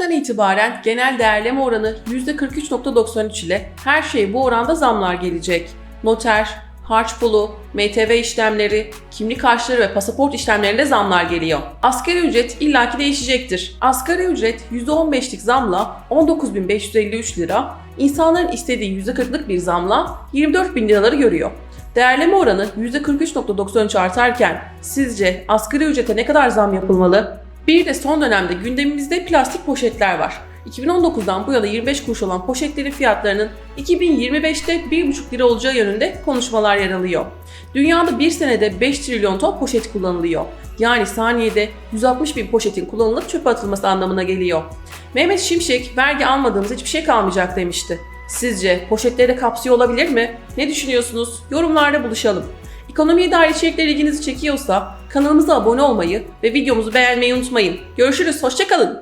Ocak'tan itibaren genel değerleme oranı %43.93 ile her şey bu oranda zamlar gelecek. Noter, harç pulu, MTV işlemleri, kimlik harçları ve pasaport işlemlerinde zamlar geliyor. Asgari ücret illaki değişecektir. Asgari ücret %15'lik zamla 19.553 lira, insanların istediği %40'lık bir zamla 24.000 liraları görüyor. Değerleme oranı %43.93 artarken sizce asgari ücrete ne kadar zam yapılmalı? Bir de son dönemde gündemimizde plastik poşetler var. 2019'dan bu yana 25 kuruş olan poşetlerin fiyatlarının 2025'te 1,5 lira olacağı yönünde konuşmalar yer alıyor. Dünyada bir senede 5 trilyon ton poşet kullanılıyor. Yani saniyede 160 bin poşetin kullanılıp çöpe atılması anlamına geliyor. Mehmet Şimşek vergi almadığımız hiçbir şey kalmayacak demişti. Sizce poşetleri de kapsıyor olabilir mi? Ne düşünüyorsunuz? Yorumlarda buluşalım. Ekonomiye dair içerikler ilginizi çekiyorsa kanalımıza abone olmayı ve videomuzu beğenmeyi unutmayın. Görüşürüz, hoşçakalın.